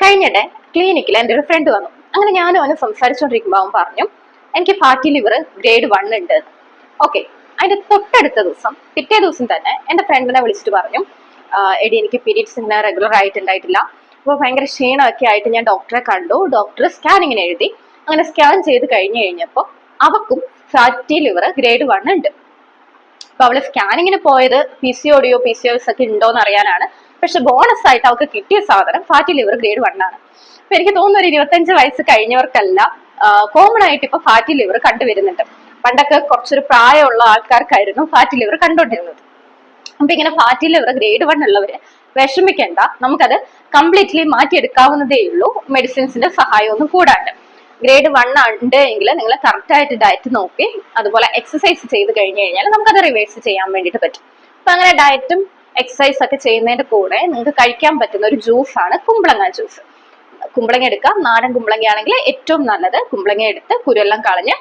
കഴിഞ്ഞിടെ ക്ലിനിക്കിൽ എന്റെ ഒരു ഫ്രണ്ട് വന്നു. അങ്ങനെ ഞാനും അവന് സംസാരിച്ചുകൊണ്ടിരിക്കുമ്പോൾ അവൻ പറഞ്ഞു എനിക്ക് ഫാറ്റി ലിവർ ഗ്രേഡ് വൺ ഉണ്ട്. ഓക്കെ അതിന്റെ തൊട്ടടുത്ത ദിവസം പിറ്റേ ദിവസം തന്നെ എന്റെ ഫ്രണ്ടിനെ വിളിച്ചിട്ട് പറഞ്ഞു എടി എനിക്ക് പീരീഡ്സ് ഇങ്ങനെ റെഗുലർ ആയിട്ട് ഉണ്ടായിട്ടില്ല. അപ്പോൾ ഭയങ്കര ക്ഷീണമൊക്കെ ആയിട്ട് ഞാൻ ഡോക്ടറെ കണ്ടു. ഡോക്ടർ സ്കാനിങ്ങിന് എഴുതി. അങ്ങനെ സ്കാൻ ചെയ്ത് കഴിഞ്ഞു കഴിഞ്ഞപ്പോൾ അവക്കും ഫാറ്റി ലിവർ ഗ്രേഡ് വൺ ഉണ്ട്. അപ്പൊ അവൾ സ്കാനിങ്ങിന് പോയത് പി സി ഒഡിയോ പി സി ഒക്കെ ഉണ്ടോന്ന് അറിയാനാണ്. പക്ഷെ ബോണസ് ആയിട്ട് അവർക്ക് കിട്ടിയ സാധനം ഫാറ്റി ലിവർ ഗ്രേഡ് വൺ ആണ്. അപ്പൊ എനിക്ക് തോന്നുന്നു ഇരുപത്തഞ്ച് വയസ്സ് കഴിഞ്ഞവർക്കല്ല കോമൺ ആയിട്ട് ഇപ്പൊ ഫാറ്റി ലിവർ കണ്ടുവരുന്നുണ്ട്. പണ്ടൊക്കെ കുറച്ചൊരു പ്രായമുള്ള ആൾക്കാർക്കായിരുന്നു ഫാറ്റി ലിവർ കണ്ടുകൊണ്ടിരുന്നത്. അപ്പൊ ഇങ്ങനെ ഫാറ്റി ലിവർ ഗ്രേഡ് വൺ ഉള്ളവര് വിഷമിക്കേണ്ട നമുക്കത് കംപ്ലീറ്റ്ലി മാറ്റിയെടുക്കാവുന്നതേ ഉള്ളൂ. മെഡിസിൻസിന്റെ സഹായമൊന്നും കൂടാണ്ട്. ഗ്രേഡ് വൺ ഉണ്ട് എങ്കിൽ നിങ്ങൾ കറക്റ്റ് ആയിട്ട് ഡയറ്റ് നോക്കി അതുപോലെ എക്സസൈസ് ചെയ്ത് കഴിഞ്ഞു കഴിഞ്ഞാൽ നമുക്കത് റിവേഴ്സ് ചെയ്യാൻ വേണ്ടിയിട്ട് പറ്റും. അപ്പൊ അങ്ങനെ ഡയറ്റും എക്സസൈസ് ഒക്കെ ചെയ്യുന്നതിന്റെ കൂടെ നിങ്ങൾക്ക് കഴിക്കാൻ പറ്റുന്ന ഒരു ജ്യൂസ് ആണ് കുമ്പളങ്ങ ജ്യൂസ് കുമ്പളങ്ങ എടുക്കാം. നാടൻ കുമ്പളങ്ങ ആണെങ്കിൽ ഏറ്റവും നല്ലത് കുമ്പളങ്ങ എടുത്ത് കുരുവെല്ലാം കളഞ്ഞ്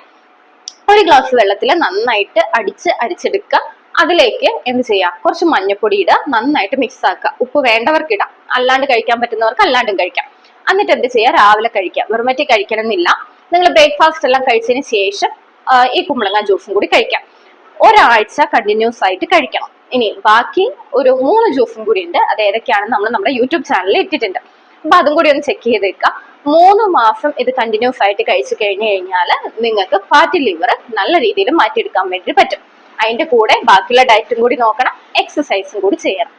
ഒരു ഗ്ലാസ് വെള്ളത്തിൽ നന്നായിട്ട് അടിച്ച് അരിച്ചെടുക്കുക. അതിലേക്ക് എന്ത് ചെയ്യാം കുറച്ച് മഞ്ഞപ്പൊടി ഇടുക. നന്നായിട്ട് മിക്സ് ആക്കുക. ഉപ്പ് വേണ്ടവർക്ക് ഇടാം. അല്ലാണ്ട് കഴിക്കാൻ പറ്റുന്നവർക്ക് അല്ലാണ്ടും കഴിക്കാം. എന്നിട്ട് എന്ത് ചെയ്യാം രാവിലെ കഴിക്കാം വെറുമറ്റി കഴിക്കണം എന്നില്ല നിങ്ങൾ ബ്രേക്ക്ഫാസ്റ്റ് എല്ലാം കഴിച്ചതിന് ശേഷം ഈ കുമ്പളങ്ങ ജ്യൂസും കൂടി കഴിക്കാം. ഒരാഴ്ച കണ്ടിന്യൂസ് ആയിട്ട് കഴിക്കണം. ഇനി ബാക്കി ഒരു മൂന്ന് ജ്യൂസും കൂടി ഉണ്ട്. അത് ഏതൊക്കെയാണെന്ന് നമ്മൾ നമ്മുടെ യൂട്യൂബ് ചാനലിൽ ഇട്ടിട്ടുണ്ട്. അപ്പൊ അതും കൂടി ഒന്ന് ചെക്ക് ചെയ്ത് വെക്കുക മൂന്ന് മാസം ഇത് കണ്ടിന്യൂസ് ആയിട്ട് കഴിച്ചു കഴിഞ്ഞു കഴിഞ്ഞാൽ നിങ്ങൾക്ക് ഫാറ്റി ലിവർ നല്ല രീതിയിൽ മാറ്റിയെടുക്കാൻ വേണ്ടി പറ്റും. അതിന്റെ കൂടെ ബാക്കിയുള്ള ഡയറ്റും കൂടി നോക്കണം എക്സസൈസും കൂടി ചെയ്യണം.